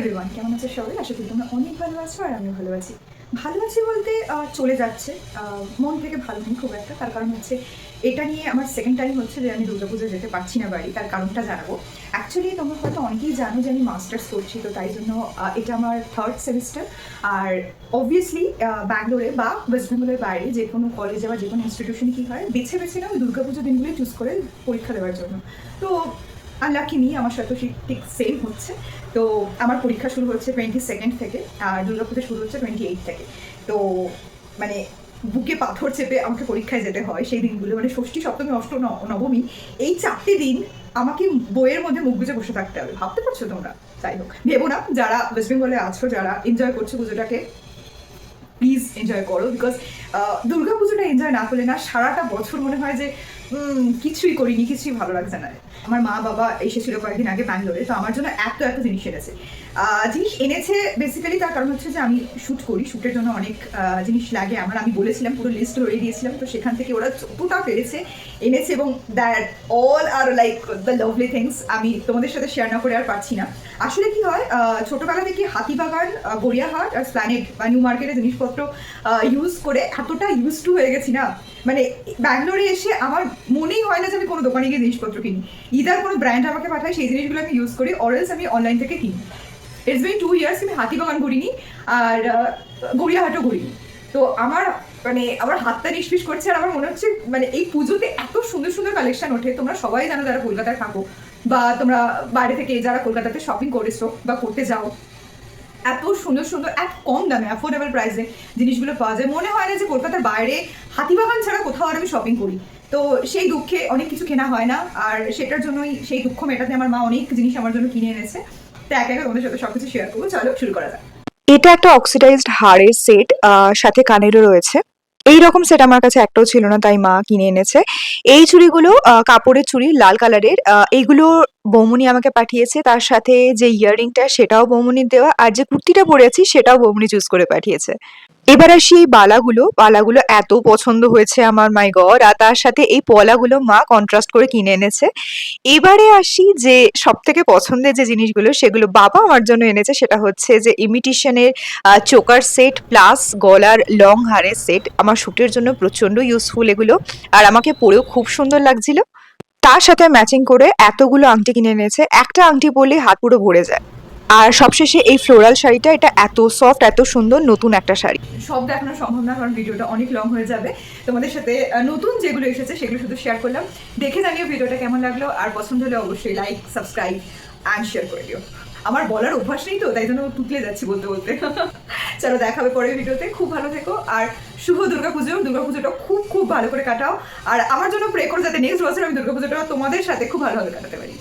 Everyone কেমন আছে সবাই? আশা করি তোমরা অনেক ভালো আছো আর আমিও ভালো আছি। ভালো আছি বলতে চলে যাচ্ছে। মন থেকে ভালো নেই খুব একটা। তার কারণ হচ্ছে, এটা নিয়ে আমার সেকেন্ড টাইম হচ্ছে যে আমি দুর্গাপুজো যেতে পারছি না বাড়ি। তার কারণটা জানাব। অ্যাকচুয়ালি তোমরা হয়তো অনেকেই জানো যে আমি মাস্টার্স করছি, তো তাই জন্য এটা আমার থার্ড সেমিস্টার আর অবভিয়াসলি ব্যাঙ্গালোরে বা ওয়েস্ট বেঙ্গলের বাইরে যে কোনো কলেজে বা যে কোনো ইনস্টিটিউশনে কী হয়, বেছে বেছে না ওই দুর্গাপুজো দিনগুলোই চুজ করে পরীক্ষা দেওয়ার জন্য। তো আনলাকি নিয়ে আমার সাথে ঠিক সেম হচ্ছে। তো আমার পরীক্ষা শুরু হচ্ছে টোয়েন্টি সেকেন্ড থেকে, আর দুর্গাপুজো শুরু হচ্ছে টোয়েন্টি এইট থেকে। তো মানে বুকে পাথর চেপে আমাকে পরীক্ষায় যেতে হয় সেই দিনগুলো। মানে ষষ্ঠী, সপ্তমী, অষ্ট নবমী, এই চারটি দিন আমাকে বইয়ের মধ্যে মুখ বুঝে বসে থাকতে হবে। ভাবতে পারছ তোমরা? যাই হোক, ভেবো না, যারা ওয়েস্ট বেঙ্গলে আছো, যারা এনজয় করছ পুজোটাকে প্লিজ এনজয় করো বিকজ দুর্গা পুজোটা এনজয় না করলে না সারাটা বছর মনে হয় যে কিছুই করিনি, কিছুই ভালো লাগছে না। আমার মা বাবা এসেছিল কয়েকদিন আগে ব্যাঙ্গালোরে, তো আমার জন্য এত এত জিনিস এনেছে। জিনিস এনেছে বেসিক্যালি তার কারণ হচ্ছে যে আমি শ্যুট করি শ্যুটের জন্য অনেক জিনিস লাগে। আমার, আমি বলেছিলাম, পুরো লিস্ট ধরে দিয়েছিলাম, তো সেখান থেকে ওরা যতটা পেরেছে এনেছে এবং দ্যাট অল আর লাইক দ্য লাভলি থিংস আমি তোমাদের সাথে শেয়ার না করে আর পারছি না। আসলে কি হয় ছোটবেলা থেকে হাতিবাগান গড়িয়াহাট আর প্ল্যানেট বা নিউ মার্কেটের জিনিসপত্র ইউজ করে এতটা ইউজ টু হয়ে গেছি না। মানে ব্যাঙ্গালোরে এসে আমার মনেই হয় না যে আমি কোনো দোকানে গিয়ে জিনিসপত্র কিনি। ইদার কোনো ব্র্যান্ড আমাকে পাঠায়, সেই জিনিসগুলো আমি ইউজ করি অরেলস আমি অনলাইন থেকে কিনি। ইটস বিন টু ইয়ার্স আমি হাতিবাগান ঘুরিনি, আর গড়িয়াহাটও ঘুরিনি। তো আমার মানে আমার হাতটা নিষ্পিস করছে, আর আমার মনে হচ্ছে মানে এই পুজোতে এত সুন্দর সুন্দর কালেকশন ওঠে, তোমরা সবাই জানো যারা কলকাতায় থাকো, বা তোমরা বাইরে থেকে যারা কলকাতাতে শপিং করেছ বা করতে যাও এত সুন্দর সুন্দর এক কম দামে অ্যাফোর্ডেবল প্রাইসে জিনিসগুলো পাওয়া যায়। মনে হয় না যে কলকাতার বাইরে হাতিবাগান ছাড়া কোথাও আর আমি শপিং করি। তো সেই দুঃখে অনেক কিছু কেনা হয় না। আর সেটার জন্যই সেই দুঃখ মেটাতে আমার মা অনেক জিনিস আমার জন্য কিনে এনেছে। তো এক একে তোমাদের সাথে সবকিছু শেয়ার করব। চলো, শুরু করা যাক। এটা একটা অক্সিডাইজড হাড়ের সেট সাথে কানেরও রয়েছে। এই রকম সেট আমার কাছে একটাও ছিল না, তাই মা কিনে এনেছে। এই চুড়িগুলো কাপড়ের চুড়ি, লাল কালারের এইগুলো বৌমনি আমাকে পাঠিয়েছে। তার সাথে যে ইয়াররিংটা সেটাও বৌমনির দেওয়া, আর যে কুর্তিটা পরে আছি, সেটাও বৌমনি চুজ করে পাঠিয়েছে। এবার আসি এই বালাগুলো বালাগুলো এত পছন্দ হয়েছে আমার মাই গড আর তার সাথে এই পলাগুলো মা কন্ট্রাস্ট করে কিনে এনেছে। এবারে আসি যে সব থেকে পছন্দের যে জিনিসগুলো, সেগুলো বাবা আমার জন্য এনেছে, সেটা হচ্ছে যে ইমিটেশনের চোকার সেট প্লাস গলার লং হারের সেট আমার শ্যুটের জন্য প্রচণ্ড ইউজফুল এগুলো, আর আমাকে পরেও খুব সুন্দর লাগছিল। তার সাথে ম্যাচিং করে এতগুলো আংটি কিনে এনেছে, একটা আংটি পরলে হাত পুরো ভরে যায়। আর সবশেষে এই ফ্লোরাল শাড়িটা, এটা এত সফট এত সুন্দর, নতুন একটা শাড়ি। সব দেখানো সম্ভব না, কারণ ভিডিওটা অনেক লং হয়ে যাবে। তোমাদের সাথে নতুন যেগুলো এসেছে সেগুলো শুধু শেয়ার করলাম। দেখে জানিও ভিডিওটা কেমন লাগল, আর পছন্দ হলে অবশ্যই লাইক সাবস্ক্রাইব অ্যান্ড শেয়ার করে দিও। আমার বলার অভ্যাস নেই তো, তাই জন্য টুকলে যাচ্ছি বলতে বলতে। চলো, দেখাবে পরের ভিডিওতে। খুব ভালো থেকো, আর শুভ দুর্গাপুজো। দুর্গাপুজোটা খুব খুব ভালো করে কাটাও। আর আমার জন্য প্রে করো, যাতে নেক্সট বছর আমি দুর্গাপুজোটা তোমাদের সাথে খুব ভালোভাবে কাটাতে পারি।